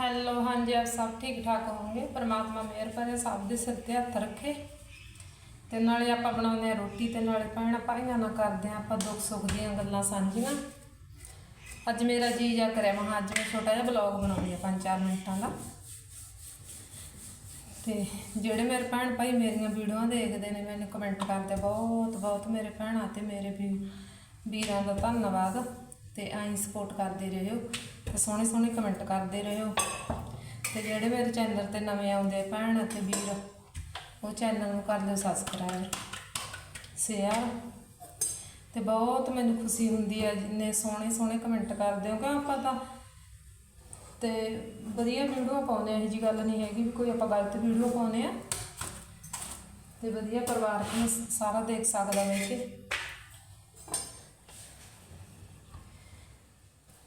Hello, ਹਾਂਜੀ, ਆਪ ਸਭ ਠੀਕ ਠਾਕ ਹੋਵੋਗੇ? ਪਰਮਾਤਮਾ ਮਿਹਰ ਕਰੇ, ਸਭ ਦੇ ਸਿਰ ਤੇ ਹੱਥ ਰੱਖੇ। ਤੇ ਨਾਲੇ ਆਪਾਂ ਬਣਾਉਂਦੇ ਆ ਰੋਟੀ ਤੇ ਨਾਲੇ ਭੈਣਾਂ ਭਾਈਆਂ ਨਾਲ ਕਰਦੇ ਆ ਆਪਾਂ ਦੁੱਖ ਸੁੱਖ ਦੀਆਂ ਗੱਲਾਂ ਸਾਂਝੀਆਂ। ਅੱਜ ਮੇਰਾ ਜੀ ਜਾ ਕਰਿਆ, ਮੈਂ ਅੱਜ ਮੈਂ ਛੋਟਾ ਜਿਹਾ ਬਲੌਗ ਬਣਾਉਣੀ ਆ 5-4 ਮਿੰਟਾਂ ਦਾ। ਤੇ ਜਿਹੜੇ ਮੇਰੇ ਭੈਣ ਭਾਈ ਮੇਰੀਆਂ ਵੀਡੀਓਆਂ ਦੇਖਦੇ ਨੇ, ਮੈਨੂੰ ਕਮੈਂਟ ਕਰਦੇ, ਬਹੁਤ ਬਹੁਤ ਮੇਰੇ ਭੈਣਾਂ ਤੇ ਮੇਰੇ ਵੀ ਵੀਰਾਂ ਦਾ ਧੰਨਵਾਦ। ਤੇ ਐਂ ਸਪੋਰਟ ਕਰਦੇ ਰਹੋ। ਤੇ ਸੋਹਣੇ ਸੋਹਣੇ ਕਮੈਂਟ ਕਰਦੇ ਰਹੋ। ਤੇ ਜਿਹੜੇ ਮੇਰੇ ਚੈਨਲ ਤੇ ਨਵੇਂ ਆਉਂਦੇ ਭੈਣ ਅਤੇ ਵੀਰ, ਉਹ ਚੈਨਲ ਨੂੰ ਕਰ ਲਿਓ ਸਬਸਕ੍ਰਾਈਬ ਸ਼ੇਅਰ ਤੇ ਬਹੁਤ ਮੈਨੂੰ ਖੁਸ਼ੀ ਹੁੰਦੀ ਹੈ ਜਿੰਨੇ ਸੋਹਣੇ ਸੋਹਣੇ ਕਮੈਂਟ ਕਰਦੇ ਹੋ ਕਿ ਆਪਾਂ ਤਾਂ ਤੇ ਵਧੀਆ ਵੀਡੀਓ ਪਾਉਂਦੇ ਆ, ਇਹ ਜੀ ਗੱਲ ਨਹੀਂ ਹੈਗੀ ਵੀ ਕੋਈ ਆਪਾਂ ਗਲਤ ਵੀਡੀਓ ਪਾਉਂਦੇ ਆ। ਤੇ ਵਧੀਆ ਪਰਿਵਾਰ ਨੂੰ ਸਾਰਾ ਦੇਖ ਸਕਦਾ ਵੇ ਕਿ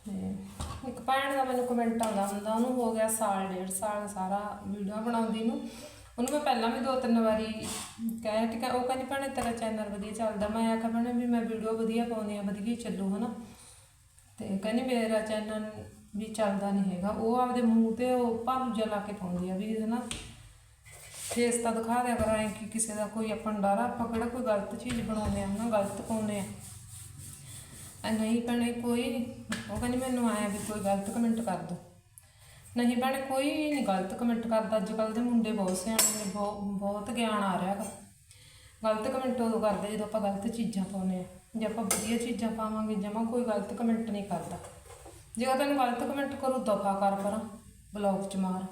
ਤੇ ਇੱਕ ਭੈਣ ਦਾ ਮੈਨੂੰ ਕਮੈਂਟ ਆਉਂਦਾ ਹੁੰਦਾ, ਉਹਨੂੰ ਹੋ ਗਿਆ ਸਾਲ, ਡੇਢ ਸਾਲ ਸਾਰਾ ਵੀਡੀਓ ਬਣਾਉਂਦੀ ਨੂੰ। ਉਹਨੂੰ ਮੈਂ ਪਹਿਲਾਂ ਵੀ ਦੋ ਤਿੰਨ ਵਾਰੀ ਕਹਿ ਟਿਕਾ ਉਹ ਕਹਿੰਦੀ, ਭੈਣੇ ਤੇਰਾ ਚੈਨਲ ਵਧੀਆ ਚੱਲਦਾ। ਮੈਂ ਆਖਿਆ, ਭੈਣੇ ਵੀ ਮੈਂ ਵੀਡੀਓ ਵਧੀਆ ਪਾਉਂਦੀ ਆ ਵਧੀਆ ਹੀ ਚੱਲੂ, ਹਨਾ। ਤੇ ਕਹਿੰਦੀ, ਮੇਰਾ ਚੈਨਲ ਵੀ ਚੱਲਦਾ ਨਹੀਂ ਹੈਗਾ। ਉਹ ਆਪਦੇ ਮੂੰਹ ਤੇ ਉਹ ਭਾਲੂ ਜਿਹਾ ਲਾ ਕੇ ਪਾਉਂਦੀ ਆ ਵੀ, ਹਨਾ। ਫੇਸ ਤਾਂ ਦਿਖਾ ਦਿਆ ਕਰਾਂ ਕਿ ਕਿਸੇ ਦਾ ਕੋਈ ਆਪਾਂ ਡਰ ਆਪਾਂ ਕਿਹੜਾ ਕੋਈ ਗਲਤ ਚੀਜ਼ ਬਣਾਉਂਦੇ ਆ ਨਾ ਗਲਤ ਪਾਉਂਦੇ ਆ। ਆ ਨਹੀਂ ਭੈਣੇ ਕੋਈ ਨੀ। ਉਹ ਕਹਿੰਦੀ ਮੈਨੂੰ ਆਇਆ ਵੀ ਕੋਈ ਗਲਤ ਕਮੈਂਟ ਕਰ ਦੋ। ਨਹੀਂ ਭੈਣੇ ਕੋਈ ਨਹੀਂ ਗਲਤ ਕਮੈਂਟ ਕਰਦਾ। ਅੱਜ ਕੱਲ ਦੇ ਮੁੰਡੇ ਬਹੁਤ ਸਿਆਣੇ ਨੇ, ਬਹੁਤ ਬਹੁਤ ਗਿਆਨ ਆ ਰਿਹਾ ਗਾ ਗਲਤ ਕਮੈਂਟ ਉਦੋਂ ਕਰਦੇ ਜਦੋਂ ਆਪਾਂ ਗਲਤ ਚੀਜ਼ਾਂ ਪਾਉਂਦੇ ਆ ਜੇ ਆਪਾਂ ਵਧੀਆ ਚੀਜ਼ਾਂ ਪਾਵਾਂਗੇ, ਜਮਾ ਕੋਈ ਗਲਤ ਕਮੈਂਟ ਨਹੀਂ ਕਰਦਾ। ਜੇ ਉਹ ਤੈਨੂੰ ਗਲਤ ਕਮੈਂਟ ਕਰੂ, ਦਫਾ ਕਰ ਪਰਾਂ, ਬਲੌਗ ਚ ਮਾਰ।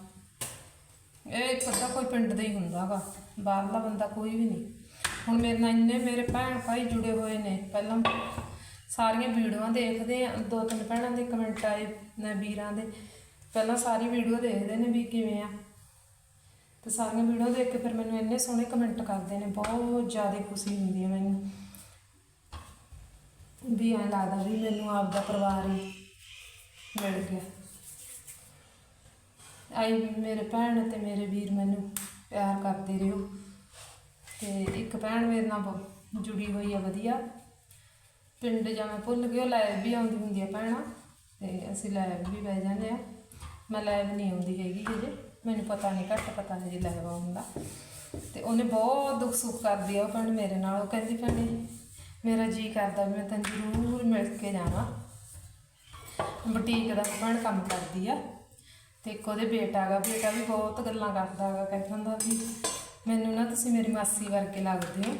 ਇਹ ਇੱਕ ਅੱਧਾ ਕੋਈ ਪਿੰਡ ਦਾ ਹੀ ਹੁੰਦਾਗਾ ਬਾਹਰਲਾ ਬੰਦਾ ਕੋਈ ਵੀ ਨਹੀਂ। ਹੁਣ ਮੇਰੇ ਨਾਲ ਇੰਨੇ ਮੇਰੇ ਭੈਣ ਭਾਈ ਜੁੜੇ ਹੋਏ ਨੇ। ਪਹਿਲਾਂ ਸਾਰੀਆਂ ਵੀਡੀਓਆਂ ਦੇਖਦੇ ਆ, ਦੋ ਤਿੰਨ ਭੈਣਾਂ ਦੇ ਕਮੈਂਟ ਆਏ ਨੇ ਵੀਰਾਂ ਦੇ। ਪਹਿਲਾਂ ਸਾਰੀ ਵੀਡੀਓ ਦੇਖਦੇ ਨੇ ਵੀ ਕਿਵੇਂ ਆ। ਤੇ ਸਾਰੀਆਂ ਵੀਡੀਓ ਦੇਖ ਕੇ ਫਿਰ ਮੈਨੂੰ ਇੰਨੇ ਸੋਹਣੇ ਕਮੈਂਟ ਕਰਦੇ ਨੇ, ਬਹੁਤ ਜ਼ਿਆਦਾ ਖੁਸ਼ੀ ਹੁੰਦੀ ਹੈ ਮੈਨੂੰ। ਵੀ ਐਂ ਲੱਗਦਾ ਵੀ ਮੈਨੂੰ ਆਪਦਾ ਪਰਿਵਾਰ ਹੀ ਮਿਲ ਗਿਆ। ਆਈ ਮੇਰੇ ਭੈਣ ਤੇ ਮੇਰੇ ਵੀਰ ਮੈਨੂੰ ਪਿਆਰ ਕਰਦੇ ਰਹੋ। ਤੇ ਇੱਕ ਭੈਣ ਮੇਰੇ ਨਾਲ ਬ- ਜੁੜੀ ਹੋਈ ਆ, ਵਧੀਆ। ਪਿੰਡ ਜਾਂ ਭੁੱਲ ਗਈ, ਉਹ ਲਾਈਵ ਵੀ ਆਉਂਦੀ ਹੁੰਦੀ ਆ ਭੈਣਾਂ, ਤੇ ਅਸੀਂ ਲਾਈਵ ਵੀ ਬਹਿ ਜਾਂਦੇ ਆ। ਮੈਂ ਲਾਈਵ ਨਹੀਂ ਆਉਂਦੀ ਹੈਗੀ ਹਜੇ, ਮੈਨੂੰ ਪਤਾ ਨਹੀਂ, ਘੱਟ ਪਤਾ ਹਜੇ ਲਾਈਵ ਆਉਂਦਾ। ਤੇ ਉਹਨੇ ਬਹੁਤ ਦੁੱਖ ਸੁੱਖ ਕਰਦੀ ਆ ਉਹ ਭੈਣ ਮੇਰੇ ਨਾਲ, ਉਹ ਕਹਿੰਦੀ ਭੈਣੇ ਮੇਰਾ ਜੀ ਕਰਦਾ ਵੀ ਮੈਂ ਤੈਨੂੰ ਜ਼ਰੂਰ ਮਿਲ ਕੇ ਜਾਵਾਂ। ਬੁਟੀਕ ਦਾ ਭੈਣ ਕੰਮ ਕਰਦੀ ਆ, ਤੇ ਇੱਕ ਉਹਦੇ ਬੇਟਾ ਗਾ ਬੇਟਾ ਵੀ ਬਹੁਤ ਗੱਲਾਂ ਕਰਦਾ ਗਾ ਕਹਿੰਦਾ ਹੁੰਦਾ ਵੀ ਮੈਨੂੰ ਨਾ ਤੁਸੀਂ ਮੇਰੀ ਮਾਸੀ ਵਰਗੇ ਲੱਗਦੇ ਹੋ।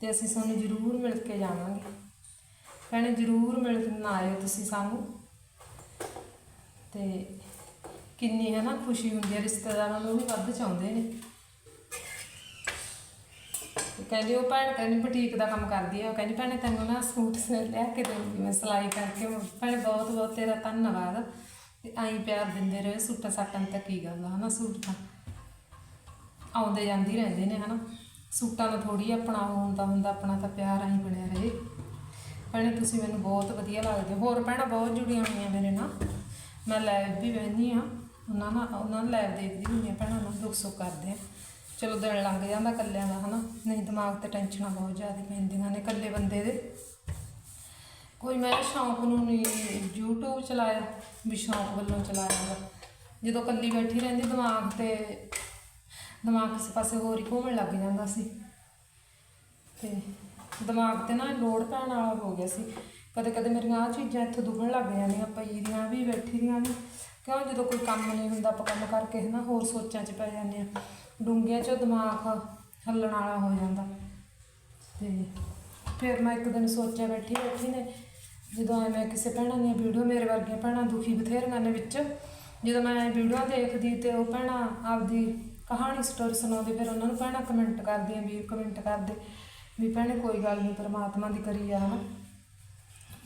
ਤੇ ਅਸੀਂ ਤੁਹਾਨੂੰ ਜ਼ਰੂਰ ਮਿਲ ਕੇ ਜਾਵਾਂਗੇ। ਭੈਣੇ, ਜ਼ਰੂਰ ਮਿਲਣ ਆਇਓ ਤੁਸੀਂ ਸਾਨੂੰ। ਤੇ ਕਿੰਨੀ ਹੈ ਨਾ ਖੁਸ਼ੀ ਹੁੰਦੀ ਹੈ, ਰਿਸ਼ਤੇਦਾਰਾਂ ਨੂੰ ਵੀ ਵੱਧ ਚਾਹੁੰਦੇ ਨੇ। ਕਹਿੰਦੀ, ਉਹ ਭੈਣ ਕਹਿੰਦੀ ਬੁਟੀਕ ਦਾ ਕੰਮ ਕਰਦੀ ਹੈ। ਉਹ ਕਹਿੰਦੀ, ਭੈਣੇ, ਤੈਨੂੰ ਨਾ ਸੂਟ ਸ- ਲਿਆ ਕੇ ਦੇਵਾਂਗੀ ਮੈਂ ਸਿਲਾਈ ਕਰਕੇ। ਭੈਣੇ, ਬਹੁਤ ਬਹੁਤ ਤੇਰਾ ਧੰਨਵਾਦ। ਤੇ ਆਈ ਪਿਆਰ ਦਿੰਦੇ ਰਹੇ ਸੂਟਾਂ ਸਾਟਾਂ ਦੀ ਤਾਂ ਕੀ ਗੱਲ ਹੈ ਨਾ ਸੂਟ ਤਾਂ ਆਉਂਦੇ ਜਾਂਦੇ ਰਹਿੰਦੇ ਨੇ, ਹਨਾ। ਸੂਟਾਂ ਦਾ ਥੋੜੀ ਆਪਣਾ ਉਹ ਹੁੰਦਾ ਹੁੰਦਾ ਆਪਣਾ ਤਾਂ ਪਿਆਰ ਆਈ ਬਣਿਆ ਰਹੇ। ਭੈਣੇ, ਤੁਸੀਂ ਮੈਨੂੰ ਬਹੁਤ ਵਧੀਆ ਲੱਗਦੇ ਹੋ। ਹੋਰ ਭੈਣਾਂ, ਬਹੁਤ ਜੁੜੀਆਂ ਹੋਈਆਂ ਮੇਰੇ ਨਾਲ। ਮੈਂ ਲਾਈਵ ਵੀ ਬਹਿੰਦੀ ਆ ਉਹਨਾਂ ਨਾਲ, ਉਹਨਾਂ ਨੂੰ ਲਾਈਵ ਦੇਖਦੀ ਹੁੰਦੀ ਆ ਭੈਣਾਂ ਨੂੰ ਦੁੱਖ ਸੁੱਖ ਕਰਦੇ ਆ ਚਲੋ ਦਿਨ ਲੰਘ ਜਾਂਦਾ ਇਕੱਲਿਆਂ ਦਾ, ਹਨਾ? ਨਹੀਂ, ਦਿਮਾਗ ਤੇ ਟੈਨਸ਼ਨਾਂ ਬਹੁਤ ਜ਼ਿਆਦਾ ਪੈਂਦੀਆਂ ਨੇ ਇਕੱਲੇ ਬੰਦੇ ਦੇ। ਕੋਈ ਮੈਂ ਸ਼ੌਂਕ ਨੂੰ ਨਹੀਂ, YouTube ਚਲਾਇਆ, ਵੀ ਸ਼ੌਂਕ ਵੱਲੋਂ ਚਲਾਇਆ ਵਾ। ਜਦੋਂ ਇਕੱਲੀ ਬੈਠੀ ਰਹਿੰਦੀ, ਦਿਮਾਗ ਤੇ ਦਿਮਾਗ ਕਿਸੇ ਪਾਸੇ ਹੋਰ ਹੀ ਘੁੰਮਣ ਲੱਗ ਜਾਂਦਾ ਸੀ। ਤੇ ਦਿਮਾਗ ਤੇ ਨਾ ਲੋਡ ਪੈਣ ਵਾਲਾ ਹੋ ਗਿਆ ਸੀ। ਕਦੇ ਕਦੇ ਮੇਰੀਆਂ ਆਹ ਚੀਜ਼ਾਂ ਇੱਥੋਂ ਦੁਖਣ ਲੱਗ ਜਾਂਦੀਆਂ, ਪਈ ਦੀਆਂ ਵੀ, ਬੈਠੀ ਦੀਆਂ ਵੀ। ਕਿਉਂ? ਜਦੋਂ ਕੋਈ ਕੰਮ ਨਹੀਂ ਹੁੰਦਾ, ਆਪਾਂ ਕੰਮ ਕਰਕੇ ਹਨਾ, ਹੋਰ ਸੋਚਾਂ 'ਚ ਪੈ ਜਾਂਦੇ ਆ ਡੂੰਘਿਆਂ 'ਚ ਦਿਮਾਗ ਹੱਲਣ ਵਾਲਾ ਹੋ ਜਾਂਦਾ। ਤੇ ਫਿਰ ਮੈਂ ਇੱਕ ਦਿਨ ਸੋਚਿਆ, ਬੈਠੀ ਬੈਠੀ ਨੇ, ਜਦੋਂ ਐਵੇਂ ਮੈਂ ਕਿਸੇ ਭੈਣਾਂ ਦੀਆਂ ਵੀਡੀਓ, ਮੇਰੇ ਵਰਗੀਆਂ ਭੈਣਾਂ ਦੁਖੀ ਬਥੇਰੀਆਂ ਨੇ ਵਿੱਚ। ਜਦੋਂ ਮੈਂ ਵੀਡੀਓ ਦੇਖਦੀ ਤੇ ਉਹ ਭੈਣਾਂ ਆਪਦੀ ਕਹਾਣੀ ਸਟੋਰੀ ਸੁਣਾਉਂਦੇ, ਫਿਰ ਉਹਨਾਂ ਨੂੰ ਭੈਣਾਂ ਕਮੈਂਟ ਕਰਦੀਆਂ ਵੀਰ ਕਮੈਂਟ ਕਰਦੇ ਵੀ ਭੈਣੇ ਕੋਈ ਗੱਲ ਨਹੀਂ ਪਰਮਾਤਮਾ ਦੀ ਕਰੀ ਆ, ਹਨਾ?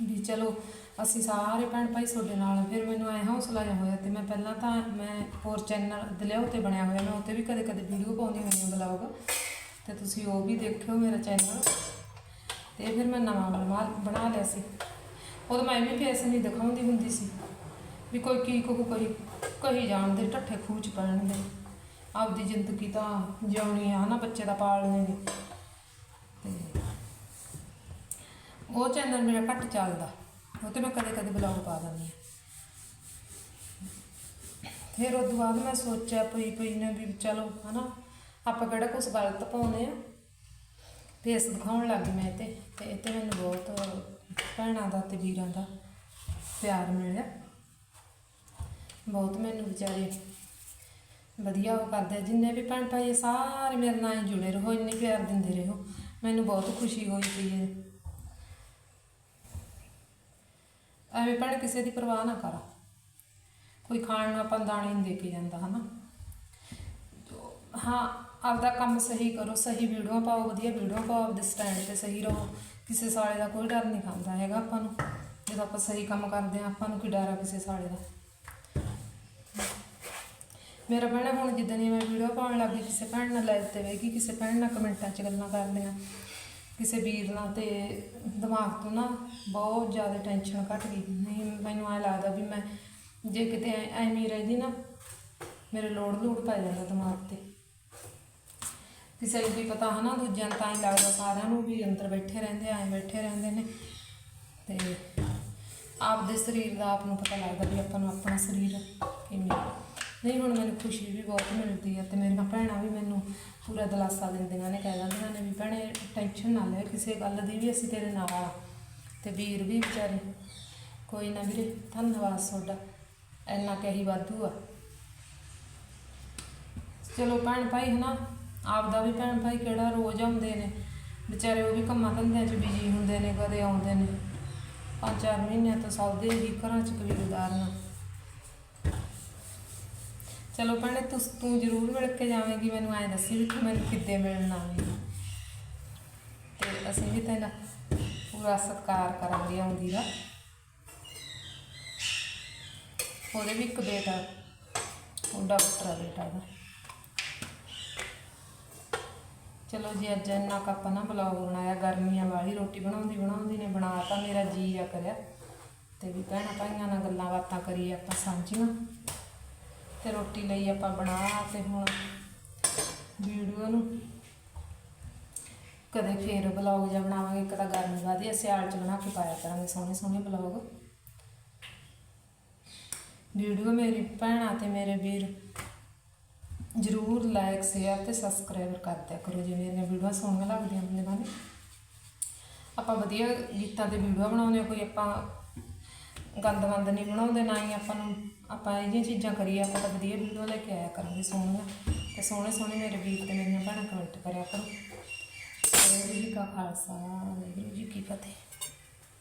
ਵੀ ਚਲੋ, ਅਸੀਂ ਸਾਰੇ ਭੈਣ ਭਾਈ ਤੁਹਾਡੇ ਨਾਲ ਫਿਰ ਮੈਨੂੰ ਐ ਹੌਸਲਾ ਜਿਹਾ ਹੋਇਆ ਤੇ ਮੈਂ ਪਹਿਲਾਂ ਤਾਂ ਮੈਂ ਹੋਰ ਚੈਨਲ ਦਲਿਆਓ ਤੇ ਬਣਿਆ ਹੋਇਆ। ਮੈਂ ਉੱਤੇ ਵੀ ਕਦੇ ਕਦੇ ਵੀਡੀਓ ਪਾਉਂਦੀ ਹੁੰਦੀ ਹਾਂ ਬਲੌਗ ਤੇ ਤੁਸੀਂ ਉਹ ਵੀ ਦੇਖਿਓ ਮੇਰਾ ਚੈਨਲ ਤੇ ਫਿਰ ਮੈਂ ਨਵਾਂ ਬਣਾ ਬਣਾ ਲਿਆ ਸੀ। ਉਦੋਂ ਮੈਂ ਵੀ ਫੇਸ ਨਹੀਂ ਦਿਖਾਉਂਦੀ ਹੁੰਦੀ ਸੀ ਵੀ ਕੋਈ ਕੀ ਕਹੂ, ਕੋਈ ਕਹੀ ਜਾਣਦੇ ਠੱਠੇ ਖੂਚ ਪੈਣਦੇ ਆਪਦੀ ਜ਼ਿੰਦਗੀ ਤਾਂ ਜਿਉਣੀ ਆ ਨਾ ਬੱਚੇ ਦਾ ਪਾਲਣੇ ਨੇ ਤੇ ਉਹ ਚੈਨਲ ਮੇਰਾ ਘੱਟ ਚੱਲਦਾ। ਉਹ ਤੇ ਮੈਂ ਕਦੇ ਕਦੇ ਬਲੌਗ ਪਾ ਦਿੰਦੀ ਹਾਂ ਫਿਰ ਉਸ ਤੋਂ ਬਾਅਦ ਮੈਂ ਸੋਚਿਆ ਪਈ ਪਈ ਨੇ ਵੀ ਚਲੋ, ਹਨਾ, ਆਪਾਂ ਕਿਹੜਾ ਕੁਝ ਗਲਤ ਪਾਉਂਦੇ ਆ। ਫੇਸ ਦਿਖਾਉਣ ਲੱਗ ਗਈ ਮੈਂ ਤੇ। ਤੇ ਇਹ ਤੇ ਮੈਨੂੰ ਬਹੁਤ ਭੈਣਾਂ ਦਾ ਤੇ ਵੀਰਾਂ ਦਾ ਪਿਆਰ ਮਿਲਿਆ। ਬਹੁਤ ਮੈਨੂੰ ਵਿਚਾਰੇ ਵਧੀਆ ਉਹ ਕਰਦੇ ਆ। ਜਿੰਨੇ ਵੀ ਭੈਣ ਭਾਈ ਆ, ਸਾਰੇ ਮੇਰੇ ਨਾਲ ਹੀ ਜੁੜੇ ਰਹੋ ਇੰਨੇ ਪਿਆਰ ਦਿੰਦੇ ਰਹੋ। ਮੈਨੂੰ ਬਹੁਤ ਖੁਸ਼ੀ ਹੋਈ ਪਈ ਹੈ। ਐਵੇਂ ਭੈਣ ਕਿਸੇ ਦੀ ਪਰਵਾਹ ਨਾ ਕਰ। ਕੋਈ ਖਾਣ ਨੂੰ ਆਪਾਂ ਨੂੰ ਦਾਣੇ ਨਹੀਂ ਦੇ ਕੇ ਜਾਂਦਾ ਹਨਾ? ਤੋ ਹਾਂ ਆਪਦਾ ਕੰਮ ਸਹੀ ਕਰੋ ਸਹੀ ਵੀਡੀਓ ਪਾਓ ਵਧੀਆ ਵੀਡੀਓ ਪਾਓ ਆਪਦੇ ਸਟੈਂਡ ਤੇ ਸਹੀ ਰਹੋ। ਕਿਸੇ ਸਾਲੇ ਦਾ ਕੋਈ ਡਰ ਨਹੀਂ ਖਾਂਦਾ ਹੈਗਾ ਆਪਾਂ ਨੂੰ। ਜਦੋਂ ਆਪਾਂ ਸਹੀ ਕੰਮ ਕਰਦੇ ਆ ਆਪਾਂ ਨੂੰ ਕੀ ਡਰ ਆ ਕਿਸੇ ਸਾਲੇ ਦਾ? ਮੇਰਾ ਭੈਣ ਹੁਣ ਜਿੱਦਾਂ ਦੀ ਮੈਂ ਵੀਡੀਓ ਪਾਉਣ ਲੱਗ ਗਈ, ਕਿਸੇ ਭੈਣ ਨਾਲ ਲਾਈਵ ਤੇ ਵੇਖੀ, ਕਿਸੇ ਭੈਣ ਨਾਲ ਕਮੈਂਟਾਂ 'ਚ ਗੱਲਾਂ ਕਰਦੇ ਕਰਦੀਆਂ ਕਿਸੇ ਵੀਰ ਨਾਲ ਤੇ ਦਿਮਾਗ ਤੋਂ ਨਾ ਬਹੁਤ ਜ਼ਿਆਦਾ ਟੈਨਸ਼ਨ ਘਟ ਗਈ। ਨਹੀਂ, ਮੈਨੂੰ ਐ ਲੱਗਦਾ ਵੀ ਮੈਂ, ਜੇ ਕਿਤੇ ਐ- ਐਵੇਂ ਰਹਿੰਦੀ ਨਾ, ਮੇਰੇ ਲੋੜ ਲੋੜ ਪੈ ਜਾਂਦਾ ਦਿਮਾਗ ਤੇ। ਕਿਸੇ ਨੂੰ ਵੀ ਪਤਾ ਹਨਾ, ਦੂਜਿਆਂ ਨੂੰ ਤਾਂ ਹੀ ਲੱਗਦਾ ਸਾਰਿਆਂ ਨੂੰ ਵੀ ਅੰਦਰ ਬੈਠੇ ਰਹਿੰਦੇ ਐਂ ਬੈਠੇ ਰਹਿੰਦੇ ਨੇ। ਤੇ ਆਪਦੇ ਸਰੀਰ ਦਾ ਆਪ ਨੂੰ ਪਤਾ ਲੱਗਦਾ ਵੀ ਆਪਾਂ ਨੂੰ ਆਪਣਾ ਸਰੀਰ ਕਿਵੇਂ ਨਹੀਂ, ਹੁਣ ਮੈਨੂੰ ਖੁਸ਼ੀ ਵੀ ਬਹੁਤ ਮਿਲਦੀ ਹੈ ਤੇ ਮੇਰੀਆਂ ਭੈਣਾਂ ਵੀ ਮੈਨੂੰ ਪੂਰਾ ਦਿਲਾਸਾ ਦਿੰਦੀਆਂ ਨੇ, ਕਹਿ ਦਿੰਦੀਆਂ ਨੇ ਵੀ ਭੈਣੇ ਟੈਨਸ਼ਨ ਨਾ ਲੈ, ਕਿਸੇ ਗੱਲ ਦੀ ਵੀ ਅਸੀਂ ਤੇਰੇ ਨਾਲ ਆ। ਤੇ ਵੀਰ ਵੀ ਵਿਚਾਰੇ, ਕੋਈ ਨਾ ਵੀਰੇ, ਧੰਨਵਾਦ ਤੁਹਾਡਾ, ਇੰਨਾ ਕਹੀ ਵਾਧੂ ਆ। ਚਲੋ ਭੈਣ ਭਾਈ ਹਨਾ, ਆਪਦਾ ਵੀ ਭੈਣ ਭਾਈ ਕਿਹੜਾ ਰੋਜ਼ ਆਉਂਦੇ ਨੇ, ਵਿਚਾਰੇ ਉਹ ਵੀ ਕੰਮਾਂ ਧੰਦਿਆਂ 'ਚ ਬਿਜ਼ੀ ਹੁੰਦੇ ਨੇ, ਕਦੇ ਆਉਂਦੇ ਨੇ। ਪੰਜ ਚਾਰ ਮਹੀਨਿਆਂ ਤੋਂ ਸਭ ਦੇ ਹੀ ਘਰਾਂ 'ਚ ਕਬੀਲਦਾਰੀਆਂ ਚਲੋ ਭੈਣੇ ਤੂੰ ਤੂੰ ਜ਼ਰੂਰ ਮਿਲ ਕੇ ਜਾਵੇਂਗੀ, ਮੈਨੂੰ ਐਂ ਦੱਸੀ ਵੀ ਤੂੰ ਮੈਨੂੰ ਕਿੱਦੇ ਮਿਲਣਾ ਆਵੇਂਗੀ ਤੇ ਅਸੀਂ ਵੀ ਤੇਰਾ ਪੂਰਾ ਸਤਿਕਾਰ ਕਰਾਂਗੇ ਆਉਂਦੀ ਦਾ। ਉਹਦੇ ਵੀ ਇੱਕ ਬੇਟਾ ਉਹ ਡਾਕਟਰ ਆ ਬੇਟਾ ਦਾ ਚਲੋ ਜੀ, ਅੱਜ ਇੰਨਾ ਕੱਪ ਨਾ ਬਲੌਗ ਬਣਾਇਆ, ਗਰਮੀਆਂ ਵਾਲੀ ਰੋਟੀ ਬਣਾਉਂਦੀ ਬਣਾਉਂਦੀ ਨੇ ਬਣਾਤਾ ਮੇਰਾ ਜੀ ਆ ਕਰਿਆ। ਤੇ ਵੀ ਭੈਣਾਂ, ਭਾਈਆਂ ਨਾਲ ਗੱਲਾਂ ਬਾਤਾਂ ਕਰੀਏ ਆਪਾਂ ਸਾਂਝੀਆਂ। ਤੇ ਰੋਟੀ ਲਈ ਆਪਾਂ ਬਣਾ ਤੇ ਹੁਣ ਵੀਡੀਓ ਨੂੰ। ਕਦੇ ਫੇਰ ਬਲੌਗ ਜਾਂ ਬਣਾਵਾਂਗੇ, ਇੱਕ ਤਾਂ ਗਰਮੀ ਵਾਦੀ ਸਿਆਲ ਚ ਬਣਾ ਕੇ ਪਾਇਆ ਕਰਾਂਗੇ ਸੋਹਣੇ ਸੋਹਣੇ ਬਲੌਗ ਵੀਡੀਓ ਮੇਰੀ ਭੈਣਾਂ ਤੇ ਮੇਰੇ ਵੀਰ ਜਰੂਰ ਲਾਈਕ ਸ਼ੇਅਰ ਤੇ ਸਬਸਕ੍ਰਾਈਬ ਕਰ ਦਿਆ ਕਰੋ ਜੇ ਮੇਰੀਆਂ ਵੀਡੀਓ ਸੋਹਣੀਆਂ ਲੱਗਦੀਆਂ ਹੁੰਦੀਆਂ ਨੇ। ਆਪਾਂ ਵਧੀਆ ਗੀਤਾਂ ਤੇ ਵੀਡੀਓ ਬਣਾਉਂਦੇ ਹਾਂ, ਕੋਈ ਆਪਾਂ ਗੰਦ ਮੰਦ ਨਹੀਂ ਬਣਾਉਂਦੇ, ਨਾ ਹੀ ਆਪਾਂ ਨੂੰ, ਆਪਾਂ ਇਹ ਜਿਹੀਆਂ ਚੀਜ਼ਾਂ ਕਰੀਏ, ਆਪਾਂ ਤਾਂ ਵਧੀਆ ਵੀਡੀਓ ਲੈ ਕੇ ਆਇਆ ਕਰਾਂਗੇ ਸੋਹਣੀਆਂ। ਤੇ ਸੋਹਣੇ ਸੋਹਣੇ ਮੇਰੇ ਵੀਰ ਤੇ ਮੇਰੀਆਂ ਭੈਣਾਂ ਕਮੈਂਟ ਕਰਿਆ ਕਰੋ। ਵਾਹਿਗੁਰੂ ਜੀ ਕਾ ਖਾਲਸਾ, ਵਾਹਿਗੁਰੂ ਜੀ ਕੀ ਫਤਿਹ।